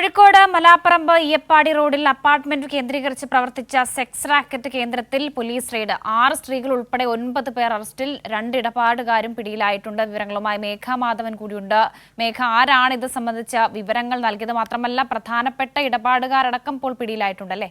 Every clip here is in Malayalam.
കോഴിക്കോട് മലാപ്പറമ്പ് ഇയപ്പാടി റോഡിൽ അപ്പാർട്ട്മെന്റ് കേന്ദ്രീകരിച്ച് പ്രവർത്തിച്ച സെക്സ് റാക്കറ്റ് കേന്ദ്രത്തിൽ പോലീസ് റെയ്ഡ്. ആറ് സ്ത്രീകൾ ഉൾപ്പെടെ ഒൻപത് പേർ അറസ്റ്റിൽ രണ്ട് ഇടപാടുകാരും പിടിയിലായിട്ടുണ്ട്. വിവരങ്ങളുമായി മേഘ മാധവൻ കൂടിയുണ്ട്. മേഘ ആരാണ് ഇത് സംബന്ധിച്ച വിവരങ്ങൾ നൽകിയത്? മാത്രമല്ല പ്രധാനപ്പെട്ട ഇടപാടുകാരടക്കം ഇപ്പോൾ പിടിയിലായിട്ടുണ്ടല്ലേ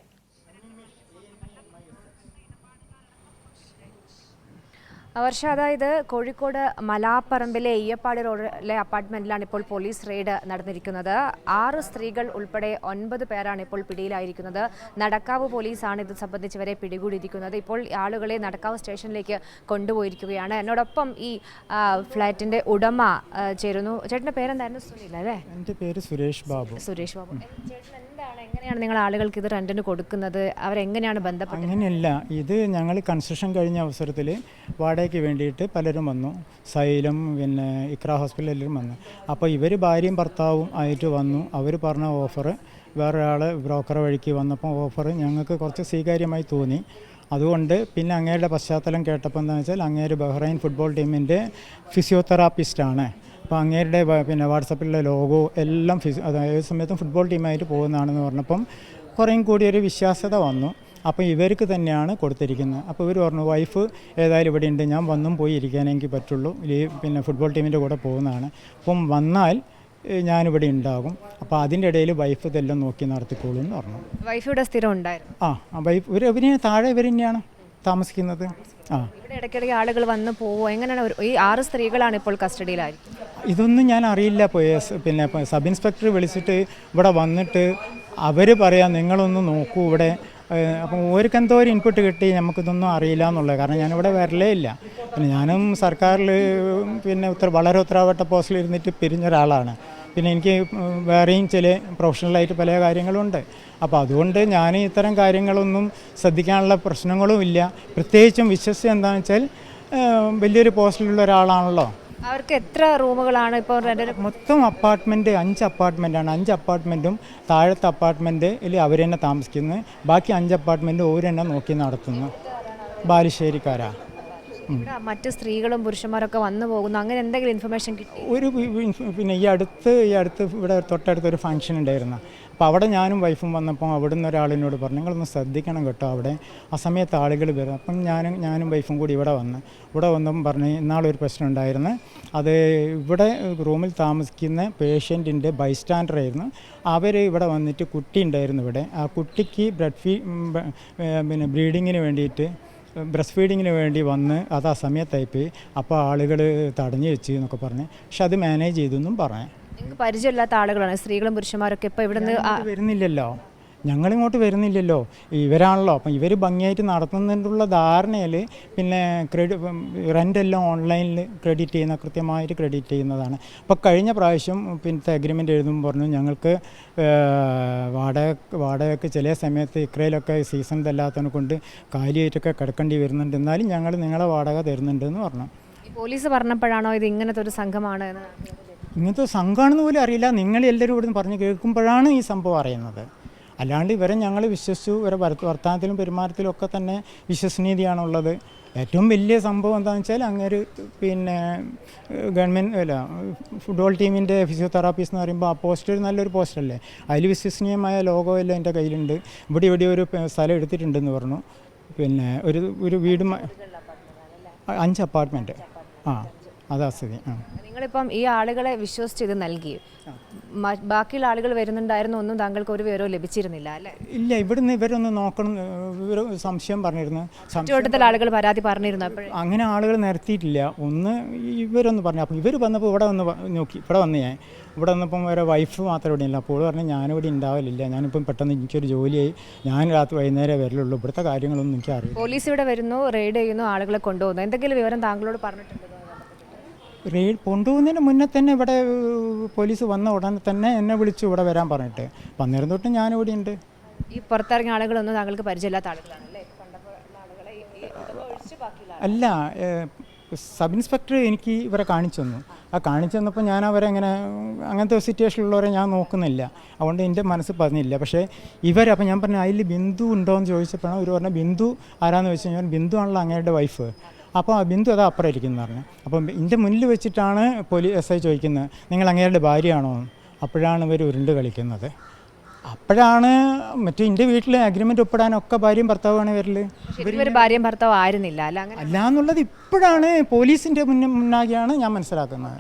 വർഷ അതായത് കോഴിക്കോട് മലാപ്പറമ്പിലെ ഈയപ്പാടി റോഡിലെ അപ്പാർട്ട്മെന്റിലാണ് ഇപ്പോൾ പോലീസ് റെയ്ഡ് നടന്നിരിക്കുന്നത്. ആറ് സ്ത്രീകൾ ഉൾപ്പെടെ ഒൻപത് പേരാണ് ഇപ്പോൾ പിടിയിലായിരിക്കുന്നത്. നടക്കാവ് പോലീസാണ് ഇത് സംബന്ധിച്ച് വരെ പിടികൂടിയിരിക്കുന്നത്. ഇപ്പോൾ ആളുകളെ നടക്കാവ് സ്റ്റേഷനിലേക്ക് കൊണ്ടുപോയിരിക്കുകയാണ്. എന്നോടൊപ്പം ഈ ഫ്ലാറ്റിന്റെ ഉടമ ചേരുന്നു. ചേട്ടന്റെ പേരെന്തായിരുന്നു? സുനിൽ അല്ലേ? എന്റെ പേര് സുരേഷ് ബാബു. സുരേഷ് ബാബു. ചേട്ടൻ എന്താണ്? എങ്ങനെയാണ് നിങ്ങൾ ആളുകൾക്ക് ഇത് റെന്റിന് കൊടുക്കുന്നത്? അവരെങ്ങനെയാണ് ബന്ധപ്പെട്ടത്? അങ്ങനെയല്ല. ഇത് ഞങ്ങൾ കൺസ്ട്രക്ഷൻ കഴിഞ്ഞ അവസരത്തിൽ വാടകയ്ക്ക് വേണ്ടിയിട്ട് പലരും വന്നു. സൈലം പിന്നെ ഇക്ര ഹോസ്പിറ്റലിലും വന്നു. അപ്പോൾ ഇവർ ഭാര്യയും ഭർത്താവും ആയിട്ട് വന്നു. അവർ പറഞ്ഞ ഓഫർ വേറൊരാൾ ബ്രോക്കർ വഴിക്ക് വന്നപ്പോൾ ഓഫർ ഞങ്ങൾക്ക് കുറച്ച് സ്വീകാര്യമായി തോന്നി. അതുകൊണ്ട് പിന്നെ അങ്ങേരുടെ പശ്ചാത്തലം കേട്ടപ്പോൾ എന്താണെന്ന് വെച്ചാൽ അങ്ങേര് ബഹ്റൈൻ ഫുട്ബോൾ ടീമിന്റെ ഫിസിയോതെറാപ്പിസ്റ്റാണ് അപ്പോൾ അങ്ങേരുടെ പിന്നെ വാട്സപ്പിലെ ലോഗോ എല്ലാം ഫിസി അതായത് സമയത്തും ഫുട്ബോൾ ടീമായിട്ട് പോകുന്നതാണെന്ന് പറഞ്ഞപ്പം കുറേയും കൂടി ഒരു വിശ്വാസ്യത വന്നു. അപ്പോൾ ഇവർക്ക് തന്നെയാണ് കൊടുത്തിരിക്കുന്നത്. അപ്പോൾ ഇവർ പറഞ്ഞു വൈഫ് ഏതായാലും ഇവിടെ ഉണ്ട്. ഞാൻ വന്നും പോയി ഇരിക്കാനേ എനിക്ക് പറ്റുള്ളൂ. ഈ പിന്നെ ഫുട്ബോൾ ടീമിന്റെ കൂടെ പോകുന്നതാണ്. അപ്പം വന്നാൽ ഞാനിവിടെ ഉണ്ടാകും. അപ്പോൾ അതിന്റെ ഇടയിൽ വൈഫ് ഇതെല്ലാം നോക്കി നടത്തിക്കോളൂ എന്ന് പറഞ്ഞു. വൈഫ് ഇവിടെ സ്ഥിരം ഉണ്ടായിരുന്നു. ആ വൈഫ് ഇവർ ഇവർ താഴെ ഇവർ തന്നെയാണ് താമസിക്കുന്നത്. ആ. ഇവിടെ ഇടയ്ക്കിടയ്ക്ക് ആളുകൾ വന്ന് പോവോ? എങ്ങനെയാണ് ഈ ആറ് സ്ത്രീകളാണ് ഇപ്പോൾ കസ്റ്റഡിയിലായി ഇതൊന്നും ഞാൻ അറിയില്ല. പോയി പിന്നെ സബ് ഇൻസ്പെക്ടർ വിളിച്ചിട്ട് ഇവിടെ വന്നിട്ട് അവർ പറയാം നിങ്ങളൊന്ന് നോക്കൂ ഇവിടെ. അപ്പം ഓർക്ക് എന്തോ ഒരു ഇൻപുട്ട് കിട്ടി നമുക്കിതൊന്നും അറിയില്ല എന്നുള്ളത്. കാരണം ഞാനിവിടെ വരലേ ഇല്ല. പിന്നെ ഞാനും സർക്കാരിൽ പിന്നെ ഉത്തര വളരെ ഉത്തരവാദിത്ത പോസ്റ്റിൽ ഇരുന്നിട്ട് പിരിഞ്ഞ ഒരാളാണ് പിന്നെ എനിക്ക് വേറെയും ചില പ്രൊഫഷണലായിട്ട് പല കാര്യങ്ങളുണ്ട്. അപ്പോൾ അതുകൊണ്ട് ഞാൻ ഇത്തരം കാര്യങ്ങളൊന്നും ശ്രദ്ധിക്കാനുള്ള പ്രശ്നങ്ങളും ഇല്ല. പ്രത്യേകിച്ചും വിശ്വസിച്ച് എന്താണെന്ന് വെച്ചാൽ വലിയൊരു പോസ്റ്റിലുള്ള ഒരാളാണല്ലോ. അവർക്ക് എത്ര റൂമുകളാണ് ഇപ്പോൾ മൊത്തം അപ്പാർട്ട്മെന്റ് അഞ്ച് അപ്പാർട്ട്മെന്റാണ് അഞ്ച് അപ്പാർട്ട്മെന്റും താഴത്തെ അപ്പാർട്ട്മെന്റിൽ അവർ തന്നെ താമസിക്കുന്നത് ബാക്കി അഞ്ച് അപ്പാർട്ട്മെന്റ് അവർ തന്നെ നോക്കി നടത്തുന്നു. ബാലുശ്ശേരിക്കാരാ. ഇവിടെ മറ്റ് സ്ത്രീകളും പുരുഷന്മാരൊക്കെ വന്നു പോകുന്നു. അങ്ങനെ എന്തെങ്കിലും ഇൻഫർമേഷൻ കിട്ടി? ഒരു പിന്നെ ഈ അടുത്ത് ഈ അടുത്ത് ഇവിടെ തൊട്ടടുത്ത് ഒരു ഫംഗ്ഷൻ ഉണ്ടായിരുന്നു. അപ്പോൾ അവിടെ ഞാനും വൈഫും വന്നപ്പോൾ അവിടെ നിന്ന് ഒരാളിനോട് പറഞ്ഞു നിങ്ങളൊന്ന് ശ്രദ്ധിക്കണം കേട്ടോ അവിടെ. ആ സമയത്ത് ആളുകൾ വരും അപ്പം ഞാനും ഞാനും വൈഫും കൂടി ഇവിടെ വന്ന് ഇവിടെ വന്നപ്പം പറഞ്ഞ് ഇന്നാളൊരു പ്രശ്നം ഉണ്ടായിരുന്നു. അത് ഇവിടെ റൂമിൽ താമസിക്കുന്ന പേഷ്യന്റിന്റെ ബൈസ്റ്റാൻഡറായിരുന്നു അവർ ഇവിടെ വന്നിട്ട് കുട്ടി ഉണ്ടായിരുന്നു ഇവിടെ. ആ കുട്ടിക്ക് ബ്ലഡ് ഫീ പിന്നെ ബ്രീഡിങ്ങിന് വേണ്ടിയിട്ട് ബ്രസ്റ്റ് ഫീഡിങ്ങിന് വേണ്ടി വന്ന് അത് ആ സമയത്തായിപ്പോയി. അപ്പോൾ ആളുകൾ തടഞ്ഞു വെച്ച് എന്നൊക്കെ പറഞ്ഞ്. പക്ഷെ അത് മാനേജ് ചെയ്തെന്നും പറഞ്ഞു. നിങ്ങൾക്ക് പരിചയമില്ലാത്ത ആളുകളാണ് സ്ത്രീകളും പുരുഷന്മാരൊക്കെ ഇപ്പോൾ ഇവിടുന്ന് നിന്ന് വരുന്നില്ലല്ലോ. ഞങ്ങളിങ്ങോട്ട് വരുന്നില്ലല്ലോ. ഇവരാണല്ലോ. അപ്പം ഇവർ ഭംഗിയായിട്ട് നടത്തുന്നതിനുള്ള ധാരണയിൽ പിന്നെ ക്രെഡി റെന്റ് എല്ലാം ഓൺലൈനിൽ ക്രെഡിറ്റ് ചെയ്യുന്ന കൃത്യമായിട്ട് ക്രെഡിറ്റ് ചെയ്യുന്നതാണ്. അപ്പോൾ കഴിഞ്ഞ പ്രാവശ്യം പിന്നെ അഗ്രിമെന്റ് എഴുതുമ്പോൾ പറഞ്ഞു ഞങ്ങൾക്ക് വാടക വാടകയ്ക്ക് ചില സമയത്ത് ഇക്രയിലൊക്കെ സീസൺ ഇതല്ലാത്തതിനെ കൊണ്ട് കാലിയായിട്ടൊക്കെ കിടക്കേണ്ടി വരുന്നുണ്ട്. എന്നാലും ഞങ്ങൾ നിങ്ങളെ വാടക തരുന്നുണ്ട് എന്ന് പറഞ്ഞു പോലീസ് പറഞ്ഞപ്പോഴാണോ ഇത് ഇങ്ങനത്തെ ഒരു സംഘമാണ് ഇങ്ങനത്തെ സംഘമാണെന്ന് പോലും അറിയില്ല. നിങ്ങൾ എല്ലാവരും ഇവിടുന്ന് പറഞ്ഞ് കേൾക്കുമ്പോഴാണ് ഈ സംഭവം അറിയുന്നത്. അല്ലാണ്ട് ഇവരെ ഞങ്ങൾ വിശ്വസിച്ചു. ഇവരെ വർത്ത- വർത്തമാനത്തിലും പെരുമാറ്റത്തിലും ഒക്കെ തന്നെ വിശ്വസനീയതയാണുള്ളത്. ഏറ്റവും വലിയ സംഭവം എന്താണെന്ന് വെച്ചാൽ അങ്ങേര് പിന്നെ ഗവൺമെന്റ് അല്ല ഫുട്ബോൾ ടീമിന്റെ ഫിസിയോതെറാപ്പിസ്റ്റ് എന്ന് പറയുമ്പോൾ ആ പോസ്റ്റ് ഒരു നല്ലൊരു പോസ്റ്ററല്ലേ? അതിൽ വിശ്വസനീയമായ ലോഗോ എല്ലാം എന്റെ കയ്യിലുണ്ട്. ഇവിടെ ഇവിടെ ഒരു സ്ഥലം എടുത്തിട്ടുണ്ടെന്ന് പറഞ്ഞു. പിന്നെ ഒരു ഒരു വീടും അഞ്ച് അപ്പാർട്ട്മെന്റ് ആ. അതാ സ്ഥിതി നിങ്ങളിപ്പം ഈ ആളുകളെ വിശ്വസിച്ച് ഇത് നൽകി. ബാക്കിയുള്ള ആളുകൾ വരുന്നുണ്ടായിരുന്നു ഒന്നും താങ്കൾക്ക് ഒരു വിവരവും ലഭിച്ചിരുന്നില്ല അല്ലേ? ഇല്ല ഇവിടുന്ന് ഇവരൊന്ന് നോക്കണം ഇവർ സംശയം പറഞ്ഞിരുന്നു. ചുറ്റുവട്ടത്തിൽ ആളുകൾ പരാതി പറഞ്ഞിരുന്നു അങ്ങനെ ആളുകൾ നിരത്തിയിട്ടില്ല. ഒന്ന് ഇവരൊന്ന് പറഞ്ഞു അപ്പോൾ ഇവർ വന്നപ്പോൾ ഇവിടെ വന്ന് നോക്കി ഇവിടെ വന്ന് ഞാൻ. ഇവിടെ വന്നപ്പം വേറെ വൈഫ് മാത്രം ഇവിടെ ഇല്ല. അപ്പോൾ പറഞ്ഞു ഞാനിവിടെ ഉണ്ടാവലില്ല ഞാനിപ്പം പെട്ടെന്ന് എനിക്കൊരു ജോലിയായി. ഞാൻ രാത്രി വൈകുന്നേരം വരലുള്ളൂ. ഇവിടുത്തെ കാര്യങ്ങളൊന്നും എനിക്ക് അറിയില്ല പോലീസ് ഇവിടെ വരുന്നു റെയ്ഡ് ചെയ്യുന്നു ആളുകളെ കൊണ്ടുപോകുന്നു. എന്തെങ്കിലും വിവരം താങ്കളോട് പറഞ്ഞിട്ടുണ്ടോ? റെയ്ഡ് കൊണ്ടുപോകുന്നതിന് മുന്നേ തന്നെ ഇവിടെ പോലീസ് വന്ന ഉടനെ തന്നെ എന്നെ വിളിച്ചു ഇവിടെ വരാൻ പറഞ്ഞിട്ട്. വന്നിരുന്നു തൊട്ട് ഞാൻ ഇവിടെ ഉണ്ട്. ഈ പുറത്തിറങ്ങിയ ആളുകളൊന്നും താങ്കൾക്ക് പരിചയമില്ലാത്ത ആളുകളാണ് അല്ലേ? സബ് ഇൻസ്പെക്ടർ എനിക്ക് ഇവരെ കാണിച്ചു തന്നു. ആ കാണിച്ചു തന്നപ്പോൾ ഞാൻ അവരെ അങ്ങനെ അങ്ങനത്തെ സിറ്റുവേഷനിലുള്ളവരെ ഞാൻ നോക്കുന്നില്ല. അതുകൊണ്ട് എന്റെ മനസ്സ് പറഞ്ഞില്ല പക്ഷേ ഇവരപ്പോൾ ഞാൻ പറഞ്ഞു അതിൽ ബിന്ദു ഉണ്ടോ എന്ന് ചോദിച്ചപ്പോഴാണ് ഇവർ പറഞ്ഞ ബിന്ദു ആരാന്ന് ചോദിച്ചു കഴിഞ്ഞാൽ ബിന്ദു ആണല്ലോ അങ്ങയുടെ വൈഫ് അപ്പോൾ ആ ബിന്ദു അത് അപ്പുറം ഇരിക്കുന്നു പറഞ്ഞു. അപ്പം എന്റെ മുന്നിൽ വെച്ചിട്ടാണ് പോലീസ് എസ് ഐ ചോദിക്കുന്നത് നിങ്ങൾ അങ്ങേരുടെ ഭാര്യയാണോ? അപ്പോഴാണ് ഇവർ ഉരുണ്ട് കളിക്കുന്നത്. അപ്പോഴാണ് മറ്റേ എന്റെ വീട്ടിൽ അഗ്രിമെന്റ് ഒപ്പിടാനൊക്കെ ഭാര്യയും ഭർത്താവാണ് വരൽ ഭാര്യയും ഭർത്താവ് ആയിരുന്നില്ല. അല്ല എന്നുള്ളത് ഇപ്പോഴാണ് പോലീസിന്റെ മുന്നിൽ മുന്നാകെയാണ് ഞാൻ മനസ്സിലാക്കുന്നത്.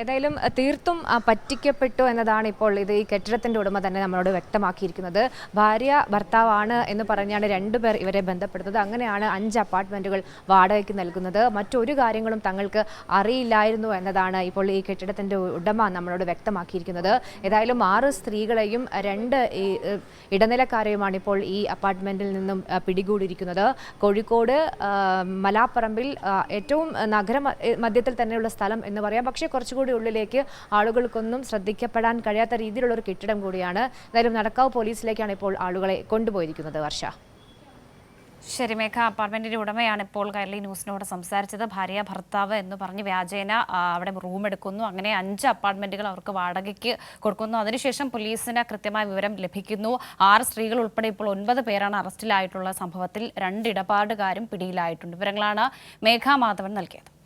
ഏതായാലും തീർത്തും പറ്റിക്കപ്പെട്ടു എന്നതാണ് ഇപ്പോൾ ഇത് ഈ കെട്ടിടത്തിന്റെ ഉടമ തന്നെ നമ്മളോട് വ്യക്തമാക്കിയിരിക്കുന്നത്. ഭാര്യ ഭർത്താവാണ് എന്ന് പറഞ്ഞാണ് രണ്ടുപേർ ഇവരെ ബന്ധപ്പെടുന്നത് അങ്ങനെയാണ് അഞ്ച് അപ്പാർട്ട്മെന്റുകൾ വാടകയ്ക്ക് നൽകുന്നത്. മറ്റൊരു കാര്യങ്ങളും തങ്ങൾക്ക് അറിയില്ലായിരുന്നു എന്നതാണ് ഇപ്പോൾ ഈ കെട്ടിടത്തിന്റെ ഉടമ നമ്മളോട് വ്യക്തമാക്കിയിരിക്കുന്നത്. ഏതായാലും ആറ് സ്ത്രീകളെയും രണ്ട് ഇടനിലക്കാരെയുമാണ് ഇപ്പോൾ ഈ അപ്പാർട്ട്മെന്റിൽ നിന്നും പിടികൂടിയിരിക്കുന്നത്. കോഴിക്കോട് മലാപ്പറമ്പിൽ ഏറ്റവും നഗര മധ്യത്തിൽ തന്നെയുള്ള സ്ഥലം എന്ന് പറയാം. പക്ഷേ കുറച്ചുകൂടി ഉള്ളിലേക്ക് ആളുകൾക്കൊന്നും ശ്രദ്ധിക്കപ്പെടാൻ കഴിയാത്ത രീതിയിലുള്ള ഒരു കെട്ടിടം കൂടിയാണ്. എന്തായാലും നടക്കാവ് പോലീസിലേക്കാണ് ഇപ്പോൾ ആളുകളെ കൊണ്ടുപോയിരിക്കുന്നത് വർഷ. ശരി മേഘ. അപ്പാർട്ട്മെന്റിന്റെ ഉടമയാണ് ഇപ്പോൾ കൈരളി ന്യൂസിനോട് സംസാരിച്ചത്. ഭാര്യ ഭർത്താവ് എന്ന് പറഞ്ഞ് വ്യാജേന അവിടെ റൂം എടുക്കുന്നു. അങ്ങനെ അഞ്ച് അപ്പാർട്ട്മെന്റുകൾ അവർക്ക് വാടകയ്ക്ക് കൊടുക്കുന്നു. അതിനുശേഷം പോലീസിന് കൃത്യമായ വിവരം ലഭിക്കുന്നു. ആറ് സ്ത്രീകൾ ഉൾപ്പെടെ ഇപ്പോൾ ഒൻപത് പേരാണ് അറസ്റ്റിലായിട്ടുള്ള സംഭവത്തിൽ. രണ്ട് ഇടപാടുകാരും പിടിയിലായിട്ടുണ്ട്. വിവരങ്ങളാണ് മേഘ മാധവൻ നൽകിയത്.